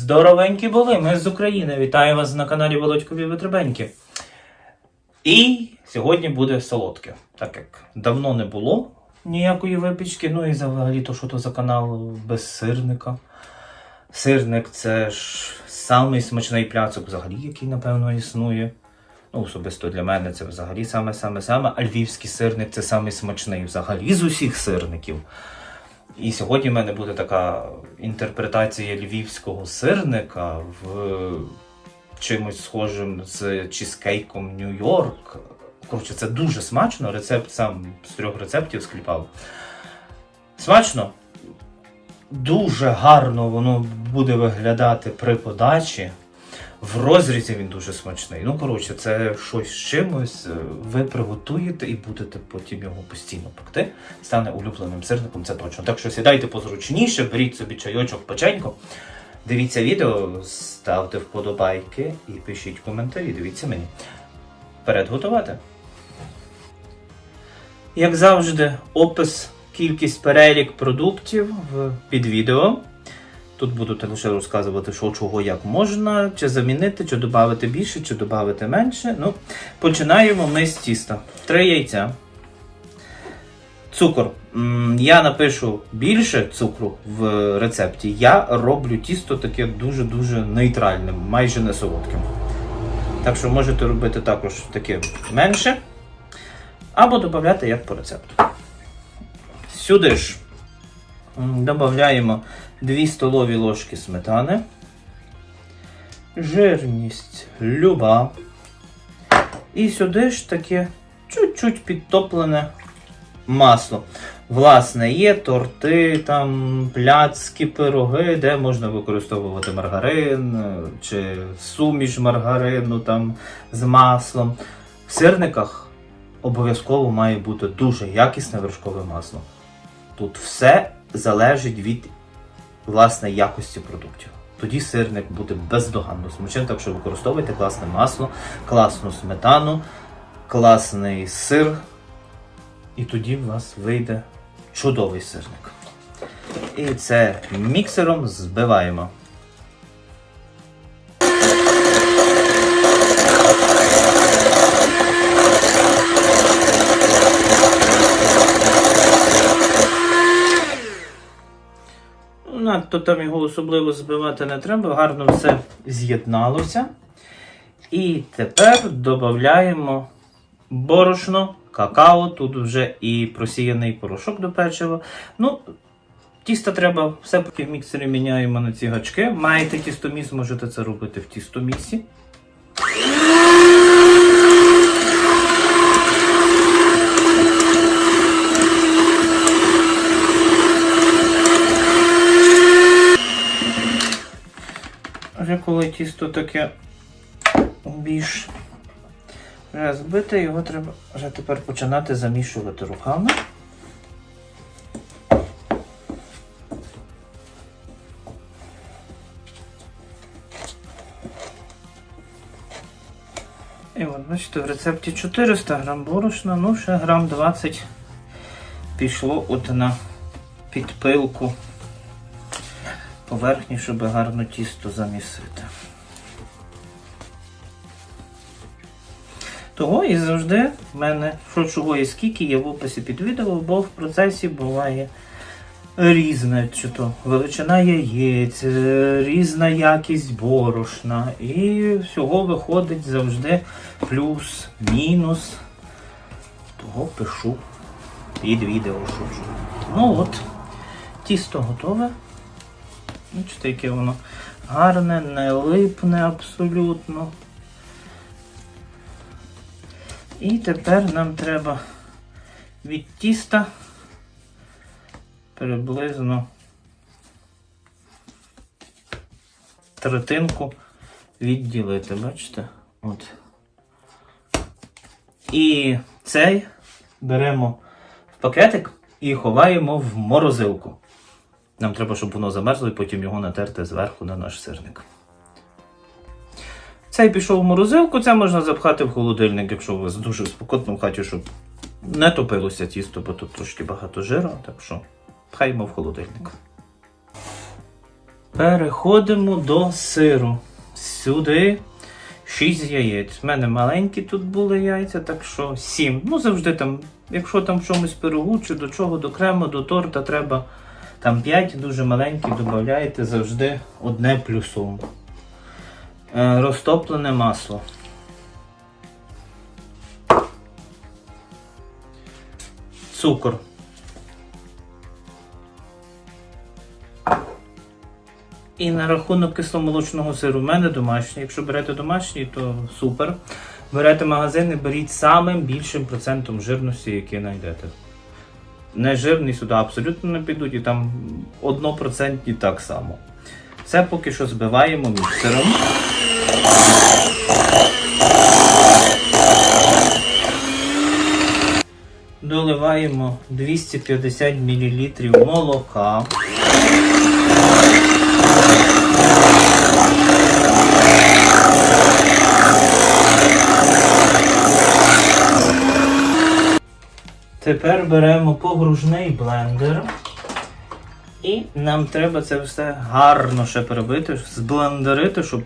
Здоровенькі були, ми з України. Вітаю вас на каналі Володькові Витребеньки. І сьогодні буде солодке, так як давно не було ніякої випічки. Ну і взагалі, то що то за канал без сирника. Сирник це ж самий смачний пляцок, взагалі, який, напевно, існує. Ну, особисто для мене це взагалі саме-саме-саме. А львівський сирник це самий смачний взагалі з усіх сирників. І сьогодні в мене буде така інтерпретація львівського сирника в чимось схожим з чізкейком Нью-Йорк. Коротше, це дуже смачно. Рецепт сам з трьох рецептів скліпав. Смачно. Дуже гарно воно буде виглядати при подачі. В розрізі він дуже смачний. Ну, коротше, це щось з чимось. е, Ви приготуєте і будете потім його постійно пекти. Стане улюбленим сирником, це точно. Так що сідайте позручніше, беріть собі чайочок печенько. Дивіться відео, ставте вподобайки і пишіть коментарі. Дивіться мені. Вперед готувати. Як завжди, опис, кількість перелік продуктів під відео. Тут буду лише розказувати, що чого як можна, чи замінити, чи додати більше, чи додати менше. Ну, починаємо ми з тіста. Три яйця. Цукор. Я напишу більше цукру в рецепті. Я роблю тісто таке дуже-дуже нейтральним, майже не солодким. Так що можете робити також таке менше. Або додати як по рецепту. Сюди ж додаємо 2 столові ложки сметани. Жирність люба. І сюди ж таке чуть-чуть підтоплене масло. Власне, є торти, там, пляцки, пироги, де можна використовувати маргарин е, чи суміш маргарину там, з маслом. В сирниках обов'язково має бути дуже якісне вершкове масло. Тут все залежить від власне якості продуктів. Тоді сирник буде бездоганно смачним, так що використовуйте класне масло, класну сметану, класний сир, і тоді у вас вийде чудовий сирник. І це міксером збиваємо. Надто там його особливо збивати не треба, гарно все з'єдналося. І тепер додаємо борошно, какао, тут вже і просіяний порошок до печива. Ну, тісто треба все поки в міксері міняємо на ці гачки. Маєте тістоміс, можете це робити в тістомісі. Вже коли тісто таке більш вже збите, його треба вже тепер починати замішувати руками. І от, бачите, в рецепті 400 грам борошна, ну ще грам 20 пішло от на підпилку поверхні, щоб гарно тісто замісити. Того і завжди в мене що чого і скільки є в описі під відео, бо в процесі буває різне, чи то величина яєць, е, різна якість борошна. І всього виходить завжди плюс, мінус. Того пишу під відео шучу. Ну от, тісто готове. Бачите, яке воно гарне, не липне абсолютно. І тепер нам треба від тіста приблизно третинку відділити, бачите? От. І цей беремо в пакетик і ховаємо в морозилку. Нам треба, щоб воно замерзло і потім його натерти зверху на наш сирник. Цей пішов в морозилку, це можна запхати в холодильник, якщо у вас дуже спокійно в хаті, щоб не топилося тісто, бо тут трошки багато жиру, так що пхаємо в холодильник. Переходимо до сиру. Сюди 6 яєць. У мене маленькі тут були яйця, так що 7. Ну, завжди там, якщо там в чомусь пирогу чи до чого, до крему, до торта треба там 5 дуже маленькі, додаєте завжди одне плюсом. Е, розтоплене масло. Цукор. І на рахунок кисломолочного сиру. У мене домашній. Якщо берете домашній, то супер. Берете магазин і беріть самим більшим процентом жирності, який знайдете. Не жирний сюди абсолютно не підуть, і там 1% так само. Це поки що збиваємо міксером. Доливаємо 250 мл молока. Тепер беремо погружний блендер. І нам треба це все гарно ще перебити, зблендерити, щоб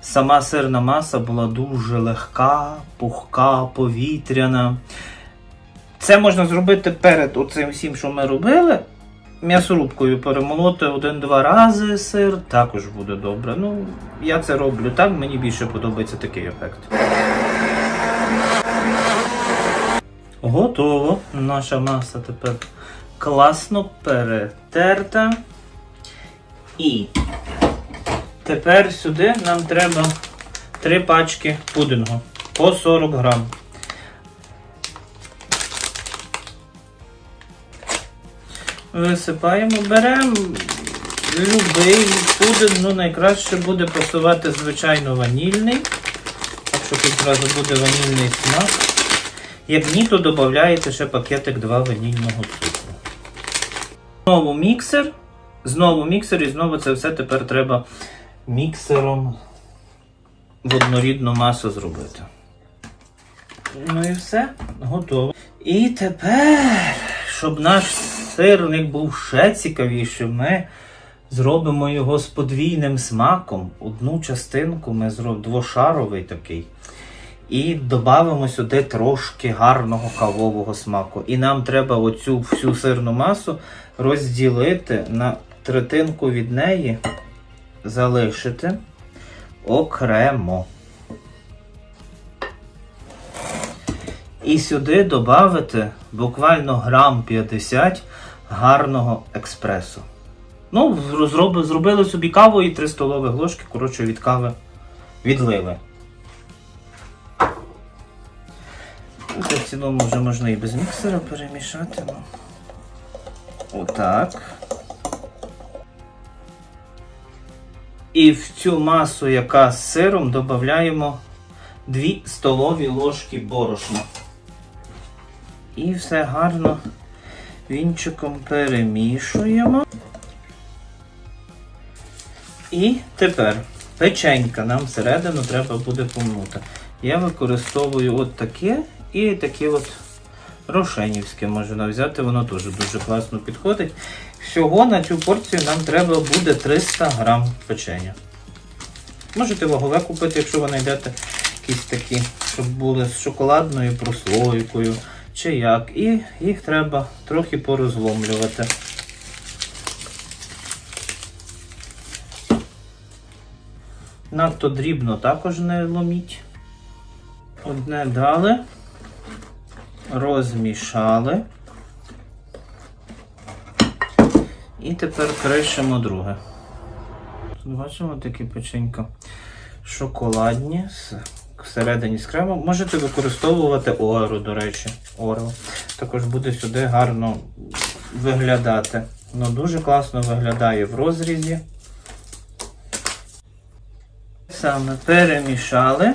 сама сирна маса була дуже легка, пухка, повітряна. Це можна зробити перед оцим всім, що ми робили. М'ясорубкою перемолоти один-два рази сир, також буде добре. Ну, я це роблю так, мені більше подобається такий ефект. Готово. Наша маса тепер класно перетерта. І тепер сюди нам треба 3 пачки пудингу по 40 грам. Висипаємо, беремо любий пудинг, ну найкраще буде пасувати, звичайно, ванільний. Так що тут одразу буде ванільний смак. Як ні, то додаєте ще пакетик 2 ванільного цукру. Знову міксер. Знову міксер і знову це все тепер треба міксером в однорідну масу зробити. Ну і все, готово. І тепер, щоб наш сирник був ще цікавішим, ми зробимо його з подвійним смаком. Одну частинку ми зробимо двошаровий такий. І додамо сюди трошки гарного кавового смаку. І нам треба оцю всю сирну масу розділити на третинку від неї, залишити окремо. І сюди додати буквально грам 50 гарного експресу. Ну, зроби- зробили собі каву і 3 столові ложки, коротше, від кави відлили. Це в цілому вже можна і без міксера перемішати. Отак. І в цю масу, яка з сиром, додаємо 2 столові ложки борошна. І все гарно вінчиком перемішуємо. І тепер печенька нам всередину треба буде помнути. Я використовую от таке і таке от рошенівське можна взяти, воно теж дуже класно підходить. Всього на цю порцію нам треба буде 300 грам печення. Можете вагове купити, якщо ви знайдете якісь такі, щоб були з шоколадною прослойкою чи як. І їх треба трохи порозломлювати. Надто дрібно також не ломіть. Одне дали, розмішали. І тепер кришимо друге. Тут бачимо такі печенька шоколадні всередині з кремом. Можете використовувати Орео, до речі. Орео. Також буде сюди гарно виглядати. Ну, дуже класно виглядає в розрізі. Саме перемішали.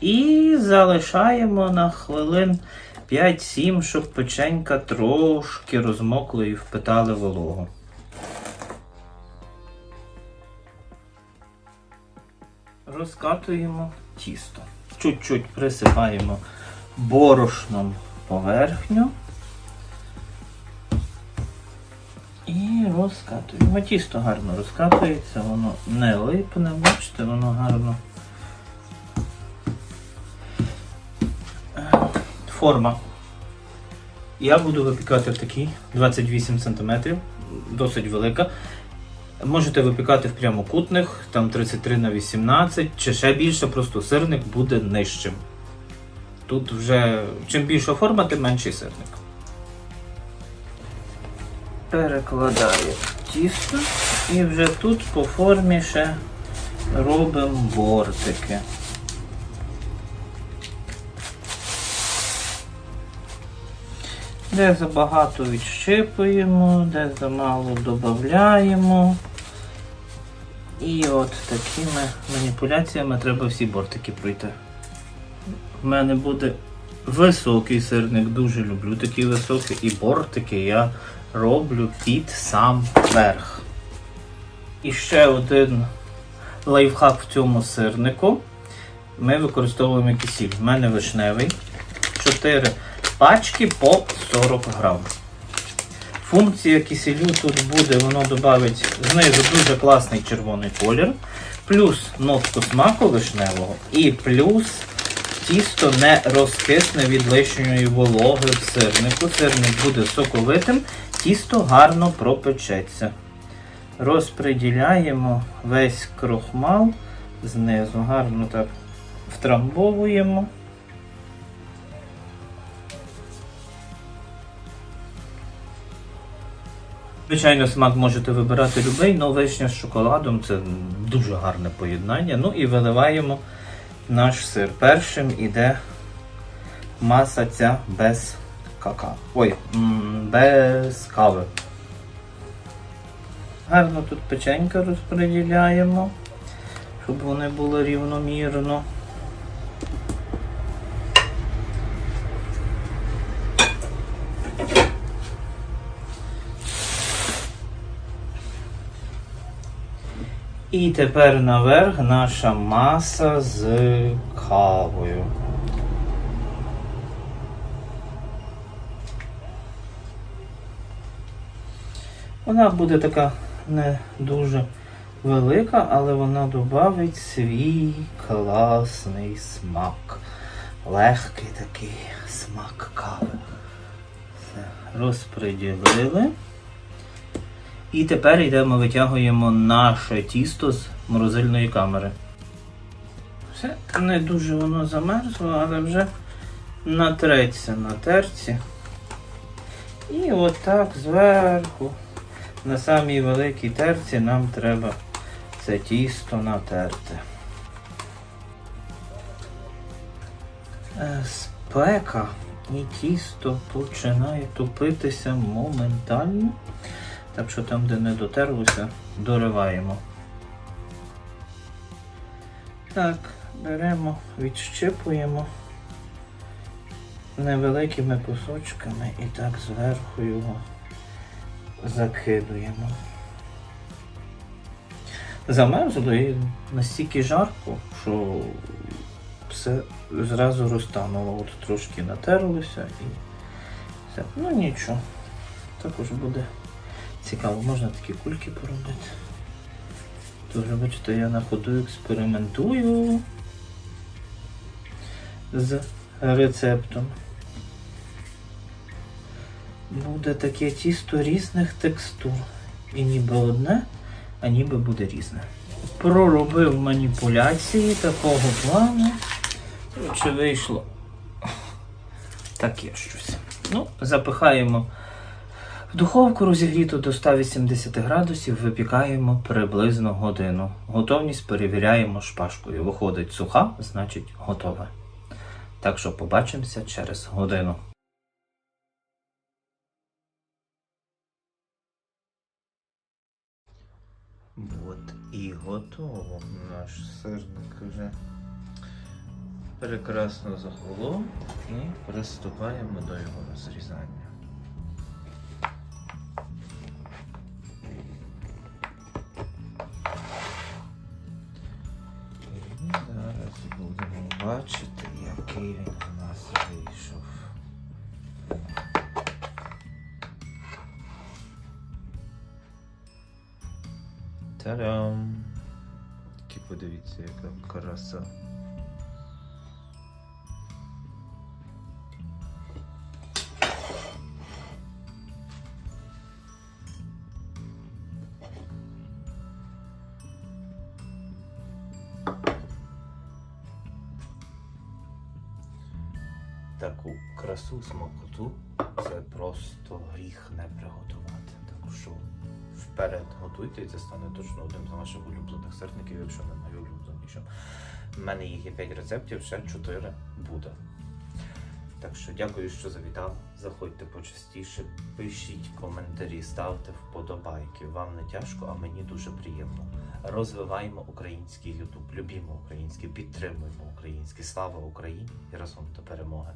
І залишаємо на хвилин 5-7, щоб печенька трошки розмокла і впитали вологу. Розкатуємо тісто. Чуть-чуть присипаємо борошном поверхню. І розкатуємо. Тісто гарно розкатується, воно не липне, бачите, воно гарно. Форма. Я буду випікати в такій 28 см, досить велика. Можете випікати в прямокутних, там 33 на 18 чи ще більше, просто сирник буде нижчим. Тут вже чим більша форма, тим менший сирник. Перекладаю тісто і вже тут по формі ще робимо бортики. Де забагато відщипуємо, де замало додаємо. І от такими маніпуляціями треба всі бортики пройти. В мене буде високий сирник, дуже люблю такі високі. І бортики я роблю під сам верх. І ще один лайфхак в цьому сирнику. Ми використовуємо кисіль. В мене вишневий. 4 пачки по 40 грам. Функція киселю тут буде, воно додавить знизу дуже класний червоний колір, плюс нотку смаку вишневого, і плюс тісто не розкисне від лишньої вологи в сирнику. Сирник буде соковитим, тісто гарно пропечеться. Розпреділяємо весь крохмал знизу, гарно так втрамбовуємо. Звичайно, смак можете вибирати любий, але вишня з шоколадом це дуже гарне поєднання. Ну і виливаємо наш сир. Першим іде маса ця без какао. Ой, без кави. Гарно тут печенька розподіляємо, щоб вони були рівномірно. І тепер наверх наша маса з кавою. Вона буде така не дуже велика, але вона додавить свій класний смак. Легкий такий смак кави. Все, розподілили. І тепер йдемо, витягуємо наше тісто з морозильної камери. Все, не дуже воно замерзло, але вже натреться на терці. І отак зверху, на самій великій терці, нам треба це тісто натерти. Е, Спека і тісто починає топитися моментально. Так що там, де не дотерлося, дориваємо. Так, беремо, відщипуємо невеликими кусочками і так зверху його закидуємо. Замерзло і настільки жарко, що все зразу розтануло. От трошки натерлося і все. Ну нічого. Також буде Цікаво, можна такі кульки поробити. Дуже бачите, я на ходу експериментую з рецептом. Буде таке тісто різних текстур. І ніби одне, а ніби буде різне. Проробив маніпуляції такого плану. Коротше, вийшло таке щось. Ну, запихаємо. В духовку розігріту до 180 градусів випікаємо приблизно годину. Готовність перевіряємо шпажкою. Виходить суха, значить готове. Так що побачимося через годину. От і готово. Наш сирник вже прекрасно захолов і приступаємо до його розрізання. бачите, який він у нас вийшов. Та-дам! Тільки подивіться, яка краса. Гріх не приготувати. Так що вперед готуйте, і це стане точно одним з ваших улюблених сирників, якщо не найулюбленішим. У мене їх є 5 рецептів, ще 4 буде. Так що дякую, що завітав. Заходьте почастіше, пишіть коментарі, ставте вподобайки. Вам не тяжко, а мені дуже приємно. Розвиваємо український Ютуб, любімо українське, підтримуємо українське. Слава Україні і разом до перемоги!